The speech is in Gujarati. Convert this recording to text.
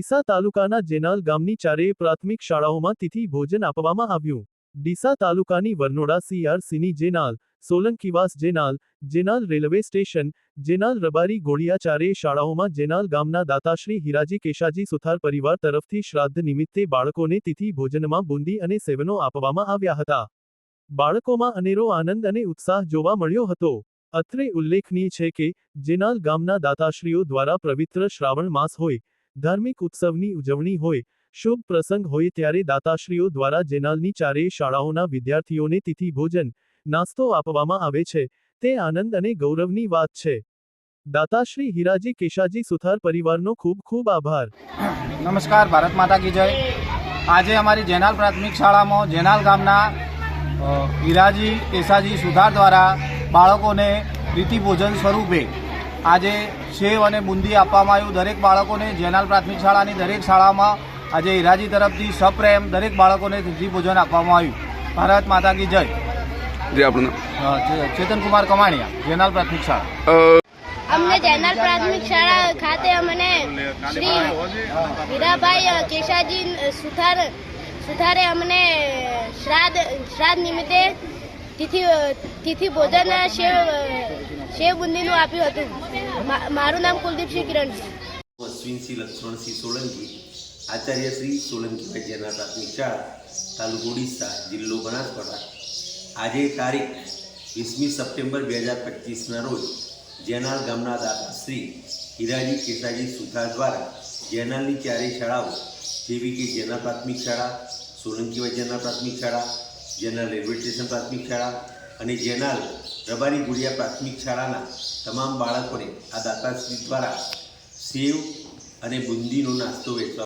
ડીસા તાલુકાના જેનાલ ગામની ચારેય પ્રાથમિક શાળાઓમાં તિથિ ભોજન આપવામાં આવ્યું. ડીસા તાલુકાની વરનોડા સીઆરસીની જેનાલ, સોલંકીવાસ જેનાલ જેનાલ રેલવે સ્ટેશન, જેનાલ રબારી ગોળિયા ચારેય શાળાઓમાં જેનાલ ગામના દાતાશ્રી હિરાજી કેશાજી સુથાર પરિવાર તરફથી શ્રાદ્ધ નિમિત્તે બાળકોને તિથિ ભોજનમાં બુંદી અને સેવનો આપવામાં આવ્યા હતા. બાળકોમાં અનેરો આનંદ અને ઉત્સાહ જોવા મળ્યો હતો. અત્રે ઉલ્લેખનીય છે કે, જેનાલ ગામના દાતાશ્રીઓ દ્વારા પવિત્ર શ્રાવણ માસ હોય ધાર્મિક ઉત્સવની ઉજવણી હોય, શુભ પ્રસંગ હોય ત્યારે દાતાશ્રીઓ દ્વારા જેનાલની ચારેય શાળાઓના વિદ્યાર્થીઓને તિથિ, ભોજન, નાસ્તો આપવામાં આવે છે. તે આનંદ અને ગૌરવની વાત છે. દાતાશ્રી હિરાજી કેશાજી સુથાર પરિવારનો ખૂબ ખૂબ આભાર. નમસ્કાર, ભારત માતા કી જય. આજે અમારી જેનાલ પ્રાથમિક શાળામાં જેનાલ ગામના હિરાજી કેશાજી સુથાર દ્વારા બાળકોને પ્રીતિ ભોજન સ્વરૂપે આજે સેવ અને બુંદી આપવામાં આવ્યું. દરેક બાળકોને જેનાલ પ્રાથમિક શાળાની દરેક શાળામાં આજે ઈરાજી તરફથી સપ્રેમ દરેક બાળકોને ભોજન આપવામાં આવ્યું. ભારત માતા કી જય. જે આપણને અ, ચે- ચેતનકુમાર કમાણીયા જેનાલ પ્રાથમિક શાળા. અમને જૈનલ પ્રાથમિક શાળા ખાતે અમને શ્રી હીરાભાઈ કેશાજી સુથાર સુથારે અમને શ્રાદ્ધ શ્રાદ્ધ નિમિત્તે તિથિ તિથિ ભોજન શેવ શેવ બુંદીનું આપ્યું હતું. મારું નામ કુલદીપસિંહ કિરણસિંહ અશ્વિનસિંહ લક્ષ્મણસિંહ સોલંકી, આચાર્ય શ્રી સોલંકી વૈદ્યનાથ પ્રાથમિક શાળા, તાલુકો ઓડિશા, જિલ્લો બનાસકાંઠા. આજે તારીખ વીસમી સપ્ટેમ્બર બે હજાર પચીસના રોજ જેનાલ ગામના દાદા શ્રી હિરાજી કેસાજી સુથાર દ્વારા જેનાલની ચારેય શાળાઓ, જેવી કે જેના પ્રાથમિક શાળા, સોલંકી વૈદ્યનાથ પ્રાથમિક શાળા, જેનાલ રેલવે સ્ટેશન પ્રાથમિક શાળા અને જેનાલ રબારી ગુડિયા પ્રાથમિક શાળાના તમામ બાળકોને આ દાતાશ્રી દ્વારા સેવ અને બુંદીનો નાસ્તો વેચવા